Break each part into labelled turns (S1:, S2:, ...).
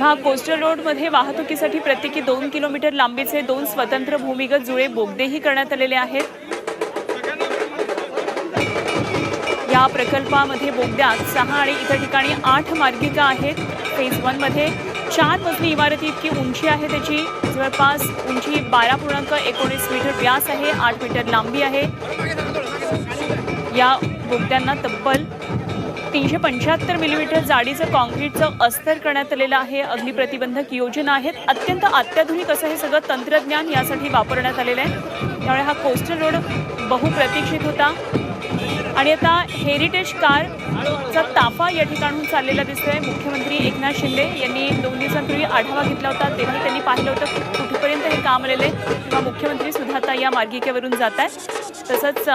S1: तेव्हा कोस्टल रोडमध्ये वाहतुकीसाठी प्रत्येकी दोन किलोमीटर लांबीचे दोन स्वतंत्र भूमिगत जुळे बोगदेही करण्यात आलेले आहेत. या प्रकल्पामध्ये बोगद्यात सहा आणि इतर ठिकाणी आठ मार्गिका आहेत. फेज वनमध्ये चार मजली इमारती इतकी उंची आहे त्याची. जवळपास उंची बारा पूर्णांक एकोणीस मीटर व्यास आहे आठ मीटर लांबी आहे. या बोगद्यांना तब्बल तीनशे पंच्याहत्तर मिलीमीटर जाडीचं कॉन्क्रीटचं अस्तर करण्यात आलेलं आहे. अग्निप्रतिबंधक योजना आहेत. अत्यंत अत्याधुनिक असं हे सगळं तंत्रज्ञान यासाठी वापरण्यात आलेलं आहे. त्यामुळे हा कोस्टल रोड बहुप्रतीक्षित होता. आणि आता हेरिटेज कारचा ताफा या ठिकाणून चाललेला दिसतोय. मुख्यमंत्री एकनाथ शिंदे यांनी दोन दिवसांपूर्वी आढावा घेतला होता. तेव्हा त्यांनी पाहिलं होतं कुठपर्यंत हे काम आलेलं आहे. किंवा मुख्यमंत्री सुद्धा आता या मार्गिकेवरून जात आहेत तसंच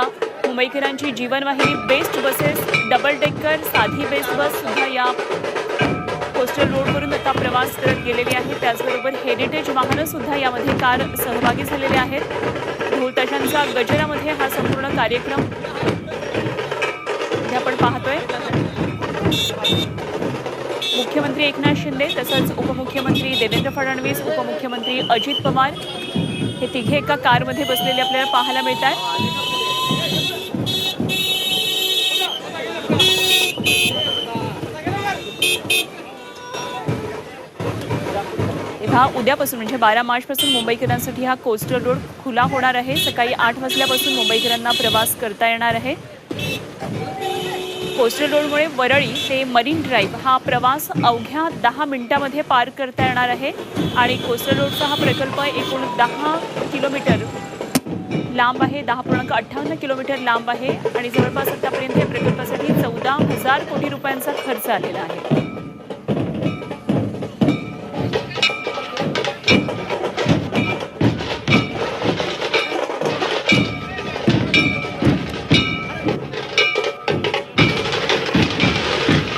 S1: मुंबईकरांची जीवनवाहिनी बेस्ट बसेस डबल डेकर साधी बेस्ट बस सुद्धा या कोस्टल रोडवरून आता प्रवास करत गेलेली आहे. त्याचबरोबर हेरिटेज वाहनं सुद्धा यामध्ये कार सहभागी झालेले आहेत. ढोलताशांच्या गजरामध्ये हा संपूर्ण कार्यक्रम आपण पाहतोय. मुख्यमंत्री एकनाथ शिंदे तसंच उपमुख्यमंत्री देवेंद्र फडणवीस उपमुख्यमंत्री अजित पवार हे तिघे एका कारमध्ये बसलेले आपल्याला पाहायला मिळत आहेत तेव्हा उद्यापासून म्हणजे बारा मार्चपासून मुंबईकरांसाठी हा कोस्टल रोड खुला होणार आहे. सकाळी आठ वाजल्यापासून मुंबईकरांना प्रवास करता येणार आहे. कोस्टल रोडमुळे वरळी ते मरीन ड्राईव्ह हा प्रवास अवघ्या दहा मिनिटामध्ये पार करता येणार आहे. आणि कोस्टल रोडचा हा प्रकल्प एकूण दहा किलोमीटर लांब आहे. दहा पूर्णांक अठ्ठावन्न किलोमीटर लांब आहे. आणि जवळपास आतापर्यंत या प्रकल्पासाठी चौदा हजार कोटी रुपयांचा खर्च आलेला आहे.